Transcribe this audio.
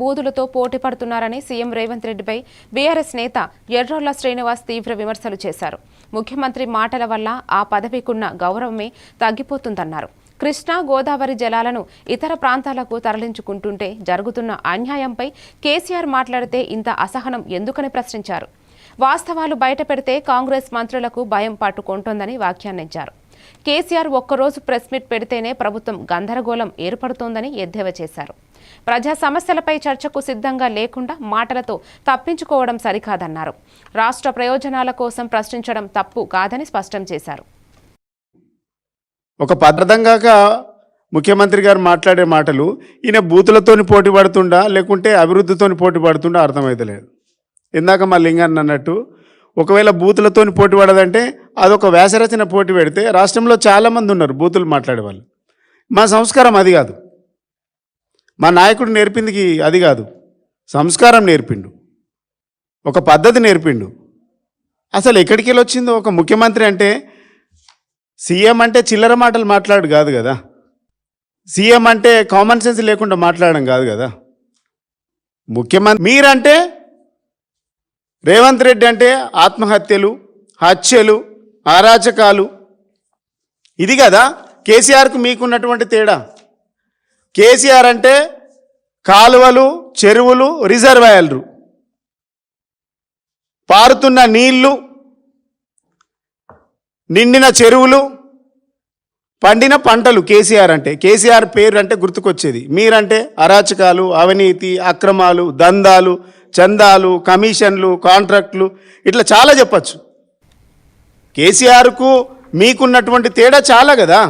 బూతులతో పోటీ పడుతున్నారని సీఎం రేవంత్ రెడ్డిపై బీఆర్ఎస్ నేత ఎర్రోళ్ళ శ్రీనివాస్ తీవ్ర విమర్శలు చేశారు. ముఖ్యమంత్రి మాటల వల్ల ఆ పదవికున్న గౌరవమే తగ్గిపోతుందన్నారు. కృష్ణా గోదావరి జలాలను ఇతర ప్రాంతాలకు తరలించుకుంటుంటే జరుగుతున్న అన్యాయంపై కేసీఆర్ మాట్లాడితే ఇంత అసహనం ఎందుకని ప్రశ్నించారు. వాస్తవాలు బయటపెడితే కాంగ్రెస్ మంత్రులకు భయం పట్టుకుంటోందని వ్యాఖ్యానించారు. కేసీఆర్ ఒక్కరోజు ప్రెస్ మీట్ పెడితేనే ప్రభుత్వం గందరగోళం ఏర్పడుతోందని ఎద్దేవా చేశారు. ప్రజా సమస్యలపై చర్చకు సిద్ధంగా లేకుండా మాటలతో తప్పించుకోవడం సరికాదన్నారు. రాష్ట్ర ప్రయోజనాల కోసం ప్రశ్నించడం తప్పు కాదని స్పష్టం చేశారు. ఒక పద్ధతంగాక ముఖ్యమంత్రి గారు మాట్లాడే మాటలు ఈయన బూతులతోని పోటీ పడుతుండా లేకుంటే అభివృద్ధితోని పోటీ పడుతుండా అర్థమవుతలేదు ఇందాక మా లింగాన్ని అన్నట్టు ఒకవేళ బూతులతోని పోటీ పడదంటే అదొక వ్యాసరచన పోటీ పెడితే రాష్ట్రంలో చాలామంది ఉన్నారు బూతులు మాట్లాడే వాళ్ళు. మా సంస్కారం అది కాదు. మా నాయకుడు నేర్పిందికి అది కాదు. సంస్కారం నేర్పిండు. ఒక పద్ధతి నేర్పిండు. అసలు ఎక్కడికి వెళ్ళి వచ్చిందో ఒక ముఖ్యమంత్రి అంటే సీఎం అంటే చిల్లర మాటలు మాట్లాడు కాదు కదా. సీఎం అంటే కామన్ సెన్స్ లేకుండా మాట్లాడడం కాదు కదా. ముఖ్యమంత్రి మీరంటే రేవంత్ రెడ్డి అంటే ఆత్మహత్యలు హత్యలు అరాచకాలు. ఇది కదా కేసీఆర్కు మీకున్నటువంటి తేడా. కేసీఆర్ అంటే కాలువలు చెరువులు రిజర్వాయర్లు. పారుతున్న నీళ్ళు నిండిన చెరువులు పండిన పంటలు కేసీఆర్ అంటే. కేసీఆర్ పేరు అంటే గుర్తుకొచ్చేది. మీరంటే అరాచకాలు అవినీతి అక్రమాలు దందాలు చందాలు కమిషన్లు కాంట్రాక్ట్లు ఇట్లా చాలా చెప్పచ్చు. కేసీఆర్కు మీకున్నటువంటి తేడా చాలా కదా.